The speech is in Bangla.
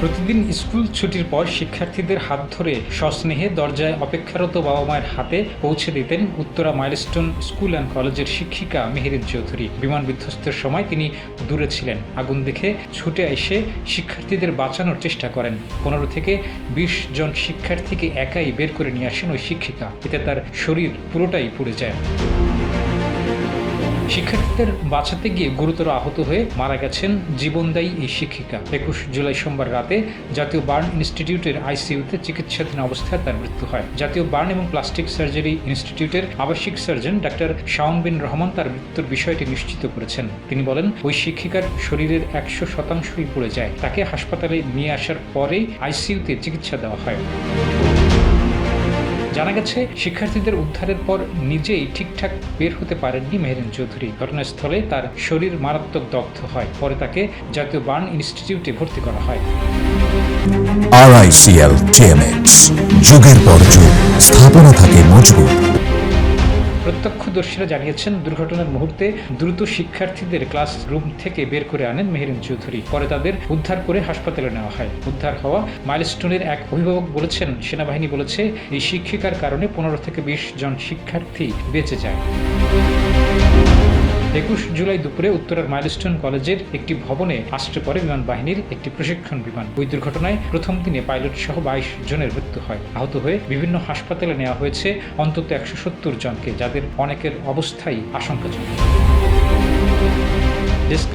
প্রতিদিন স্কুল ছুটির পর শিক্ষার্থীদের হাত ধরে সস্নেহে দরজায় অপেক্ষারত বাবা মায়ের হাতে পৌঁছে দিতেন উত্তরা মাইলস্টোন স্কুল অ্যান্ড কলেজের শিক্ষিকা মেহেরিন চৌধুরী। বিমান বিধ্বস্তের সময় তিনি দূরে ছিলেন। আগুন দেখে ছুটে এসে শিক্ষার্থীদের বাঁচানোর চেষ্টা করেন। পনেরো থেকে বিশ জন শিক্ষার্থীকে একাই বের করে নিয়ে আসেন ওই শিক্ষিকা। এতে তার শরীর পুরোটাই পুড়ে যায়। শিক্ষার্থীদের বাঁচাতে গিয়ে গুরুতর আহত হয়ে মারা গেছেন জীবনদায়ী এই শিক্ষিকা। একুশ জুলাই সোমবার রাতে জাতীয় বার্ন ইনস্টিটিউটের আইসিইউতে চিকিৎসাধীন অবস্থায় তার মৃত্যু হয়। জাতীয় বার্ন এবং প্লাস্টিক সার্জারি ইনস্টিটিউটের আবাসিক সার্জন ডাক্তার শাওন বিন রহমান তার মৃত্যুর বিষয়টি নিশ্চিত করেছেন। তিনি বলেন, ওই শিক্ষিকার শরীরের একশো শতাংশই পড়ে যায়। তাকে হাসপাতালে নিয়ে আসার পরেই আইসিইউতে চিকিৎসা দেওয়া হয়। জানা গেছে, শিক্ষার্থীদের উদ্ধারের পর নিজেই ঠিকঠাক বের হতে পারেননি মেহরেন চৌধুরী। ঘটনাস্থলে তার শরীর মারাত্মক দগ্ধ হয়। পরে তাকে জাতীয় বার্ন ইনস্টিটিউটে ভর্তি করা হয়। আরআইসিএল যুগের পর যুগ, স্থাপনা থাকে মজবুত। প্রত্যক্ষদর্শীরা জানিয়েছেন, দুর্ঘটনার মুহূর্তে দ্রুত শিক্ষার্থীদের ক্লাস রুম থেকে বের করে আনেন মেহরিন চৌধুরী। পরে তাদের উদ্ধার করে হাসপাতালে নেওয়া হয়। উদ্ধার হওয়া মাইলস্টোনের এক অভিভাবক বলেছেন, সেনাবাহিনী বলেছে, এই শিক্ষিকার কারণে পনেরো থেকে বিশ জন শিক্ষার্থী বেঁচে যায়। একুশ জুলাই দুপুরে উত্তরের মাইলস্টোন কলেজের একটি ভবনে আশ্রয় পরে বিমান বাহিনীর একটি প্রশিক্ষণ বিমান। ওই দুর্ঘটনায় প্রথম দিনে পাইলট সহ বাইশ জনের মৃত্যু হয়। আহত হয়ে বিভিন্ন হাসপাতালে নেওয়া হয়েছে অন্তত একশো সত্তর জনকে, যাদের অনেকের অবস্থাই আশঙ্কাজনক। ডেস্ক